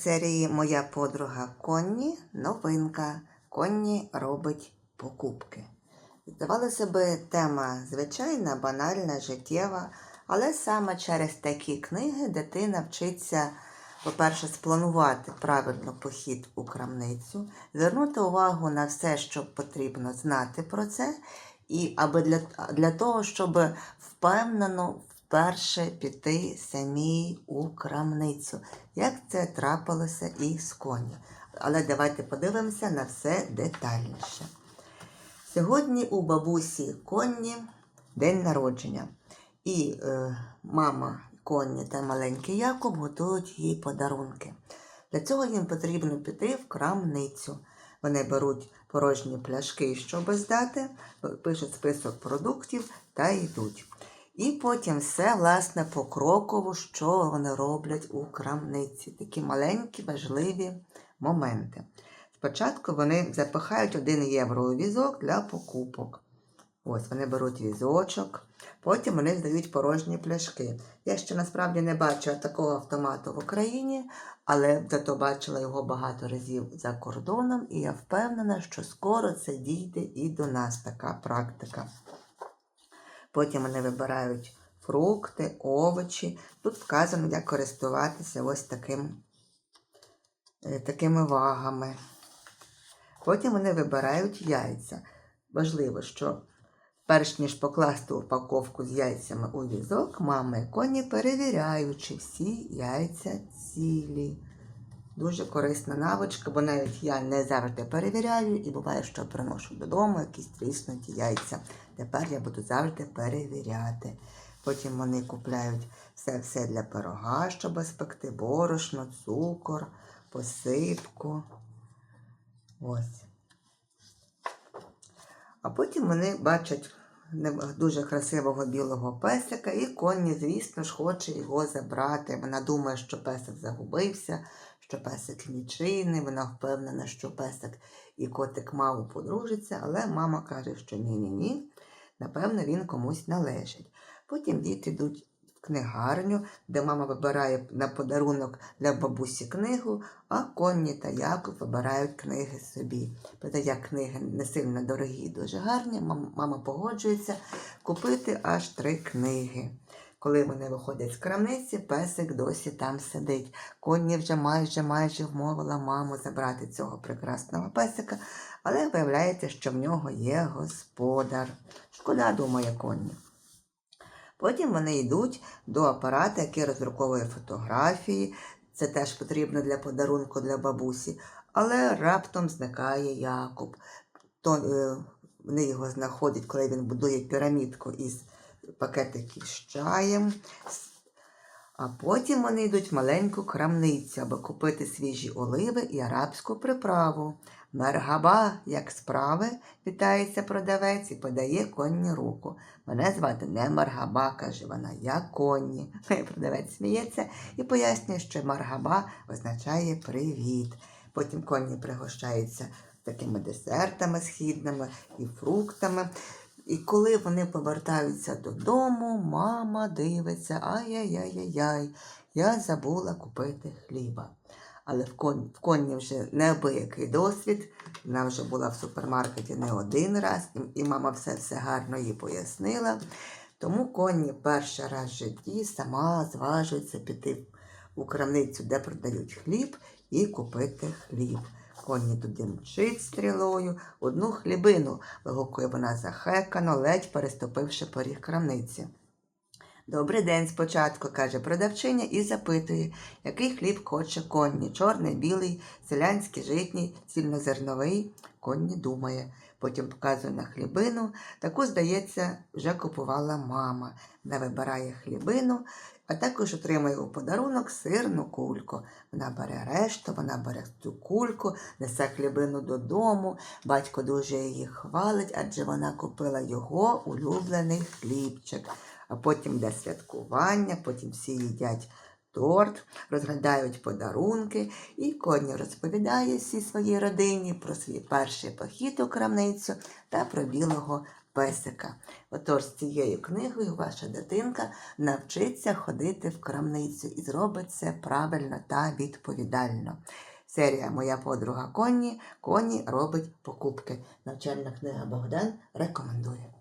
серії Моя подруга Конні новинка. Конні робить покупки. Здавалося би, тема звичайна, банальна, життєва, але саме через такі книги дитина вчиться, по-перше, спланувати правильно похід у крамницю, звернути увагу на все, що потрібно знати про це, і аби для, для того, щоб впевнено вперше піти самій у крамницю. Як це трапилося і з коні. Але давайте подивимося на все детальніше. Сьогодні у бабусі Конні день народження. І е, мама Конні та маленький Якоб готують їй подарунки. Для цього їм потрібно піти в крамницю. Вони беруть порожні пляшки, щоб здати, пишуть список продуктів та йдуть. І потім все, власне, покроково, що вони роблять у крамниці. Такі маленькі, важливі моменти. Спочатку вони запихають 1 євро у візок для покупок. Ось вони беруть візочок, потім вони здають порожні пляшки. Я ще насправді не бачила такого автомату в Україні, але зато бачила його багато разів за кордоном, і я впевнена, що скоро це дійде і до нас така практика. Потім вони вибирають фрукти, овочі. Тут вказано, як користуватися ось таким, е, такими вагами. Потім вони вибирають яйця. Важливо, що перш ніж покласти упаковку з яйцями у візок, мама і коні перевіряють, всі яйця цілі. Дуже корисна навичка, бо навіть я не завжди перевіряю, і буває, що приношу додому якісь тріснуті яйця. Тепер я буду завжди перевіряти. Потім вони купляють все-все для пирога, щоб спекти, борошно, цукор, посипку. Ось. А потім вони бачать дуже красивого білого песика, і Конні, звісно ж, хоче його забрати. Вона думає, що песик загубився, що песик нічийний. Вона впевнена, що песик і котик мало подружиться, але мама каже, що ні-ні-ні, напевно, він комусь належить. Потім діти йдуть в книгарню, де мама вибирає на подарунок для бабусі книгу, а Конні та Яков вибирають книги собі. Проте як книги не сильно дорогі дуже гарні, мама погоджується купити аж три книги. Коли вони виходять з крамниці, песик досі там сидить. Конні вже майже майже вмовила маму забрати цього прекрасного песика, але виявляється, що в нього є господар. Шкода, думає Конні. Потім вони йдуть до апарата, який роздруковує фотографії. Це теж потрібно для подарунку для бабусі. Але раптом зникає Якоб. То, е, вони його знаходять, коли він будує пірамідку із пакетиків з чаєм. А потім вони йдуть в маленьку крамницю, аби купити свіжі оливи і арабську приправу. Мергаба, як справи, вітається продавець і подає конні руку. Мене звати не Маргаба, каже вона, я конні. Продавець сміється і пояснює, що Маргаба означає привіт. Потім конні пригощаються такими десертами східними і фруктами. І коли вони повертаються додому, мама дивиться, ай-яй-яй-яй, я забула купити хліба. Але в конні, в конні вже неабиякий досвід. Вона вже була в супермаркеті не один раз, і, і мама все все гарно їй пояснила. Тому конні перший раз в житті сама зважується піти у крамницю, де продають хліб, і купити хліб. Конні туди мчить стрілою, одну хлібину, вигукує вона захекано, ледь переступивши поріг крамниці. Добрий день спочатку, каже продавчиня і запитує, який хліб хоче конні, чорний, білий, селянський, житній, цільнозерновий. Конні думає. Потім показує на хлібину. Таку, здається, вже купувала мама. Вона вибирає хлібину, а також отримує у подарунок сирну кульку. Вона бере решту, вона бере цю кульку, несе хлібину додому. Батько дуже її хвалить, адже вона купила його улюблений хлібчик. Потім йде святкування, потім всі їдять торт, розглядають подарунки, і Коня розповідає всій своїй родині про свій перший похід у крамницю та про білого песика. Отож, з цією книгою ваша дитинка навчиться ходити в крамницю і зробить це правильно та відповідально. Серія Моя подруга Конні Конні робить покупки. Навчальна книга Богдан рекомендує.